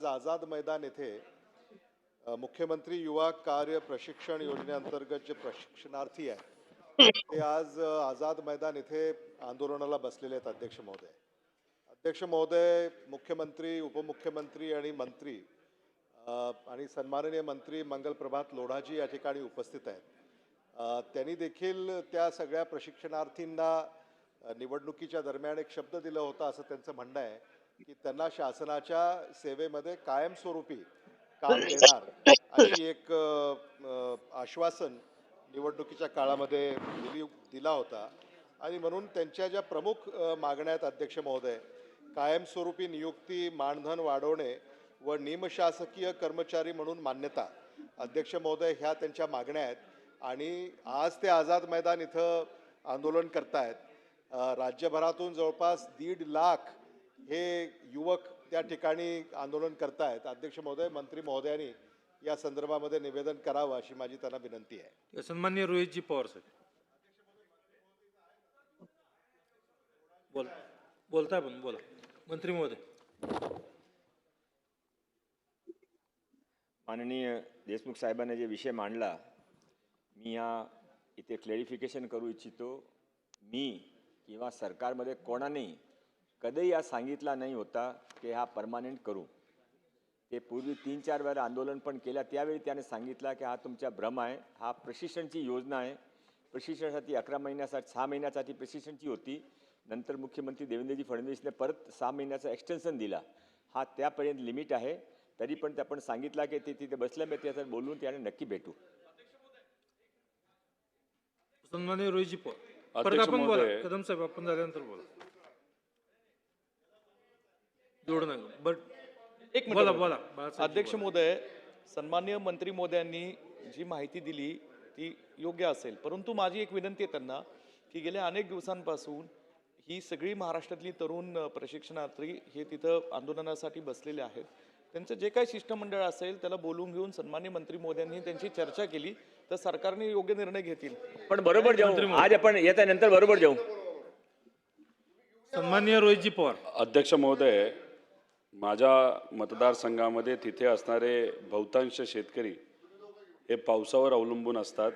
आझाद मैदान येथे मुख्यमंत्री युवा कार्य प्रशिक्षण योजनेअंतर्गत जे प्रशिक्षणार्थी आहेत ते आज आझाद मैदान येथे आंदोलनाला बसलेले आहेत अध्यक्ष महोदय. अध्यक्ष महोदय मुख्यमंत्री उपमुख्यमंत्री आणि मंत्री आणि सन्माननीय मंत्री मंगलप्रभात लोढाजी या ठिकाणी उपस्थित आहेत. त्यांनी देखील त्या सगळ्या प्रशिक्षणार्थींना निवडणुकीच्या दरम्यान एक शब्द दिला होता असं त्यांचं म्हणणं आहे. की त्यांना शासनाच्या सेवेमध्ये कायमस्वरूपी काम देणार. अशी एक आश्वासन निवडणुकीच्या काळामध्ये दिली दिला होता. आणि म्हणून त्यांच्या ज्या प्रमुख मागण्या आहेत अध्यक्ष महोदय कायमस्वरूपी नियुक्ती मानधन वाढवणे व निमशासकीय कर्मचारी म्हणून मान्यता अध्यक्ष महोदय ह्या त्यांच्या मागण्या आहेत. आणि आज ते आझाद मैदान इथं आंदोलन करतायत. राज्यभरातून जवळपास दीड लाख हे युवक त्या ठिकाणी आंदोलन करतायत. अध्यक्ष महोदय मंत्री महोदयांनी या संदर्भामध्ये निवेदन करावं अशी माझी त्यांना विनंती आहे. सन्मान्य रोहितजी पवार साहेब. बोल बोलताय पण बोला. मंत्री महोदय. माननीय देशमुख साहेबांनी जे विषय मांडला मी ह्या इथे क्लॅरिफिकेशन करू इच्छितो. मी किंवा सरकारमध्ये कोणानेही कधीही हा सांगितला नाही होता की हा परमानंट करू. ते पूर्वी तीन चार वेळा आंदोलन पण केलं. त्यावेळी त्याने सांगितलं की हा तुमचा भ्रम आहे. हा प्रशिक्षणची योजना आहे. प्रशिक्षणासाठी अकरा महिन्यासाठी सहा महिन्यासाठी प्रशिक्षणची होती. नंतर मुख्यमंत्री देवेंद्रजी फडणवीसने परत सहा महिन्याचा एक्सटेन्शन दिला. हा त्यापर्यंत लिमिट आहे. तरी पण ते आपण सांगितलं की ते तिथे बसल्या मी त्याचं बोलून त्याने नक्की भेटू. सन्मान्य रोहितजी. कदम साहेब आपण झाल्यानंतर बोला. जोड नका बट एक बोला मिनिट. बोला. अध्यक्ष. महोदय सन्मान्य मंत्री महोदयांनी जी माहिती दिली ती योग्य असेल. परंतु माझी एक विनंती आहे त्यांना की गेल्या अनेक दिवसांपासून ही सगळी महाराष्ट्रातली तरुण प्रशिक्षणार्थी हे तिथं आंदोलनासाठी बसलेले आहेत. त्यांचं जे काही शिष्टमंडळ असेल त्याला बोलून घेऊन सन्मान्य मंत्री महोदयांनी त्यांची चर्चा केली तर सरकारने योग्य निर्णय घेतील. पण बरोबर जाऊ. आज आपण येत्यानंतर बरोबर जाऊ. सन्मान्य रोहितजी पवार. अध्यक्ष महोदय माझ्या मतदारसंघामध्ये तिथे असणारे बहुतांश शेतकरी हे पावसावर अवलंबून असतात.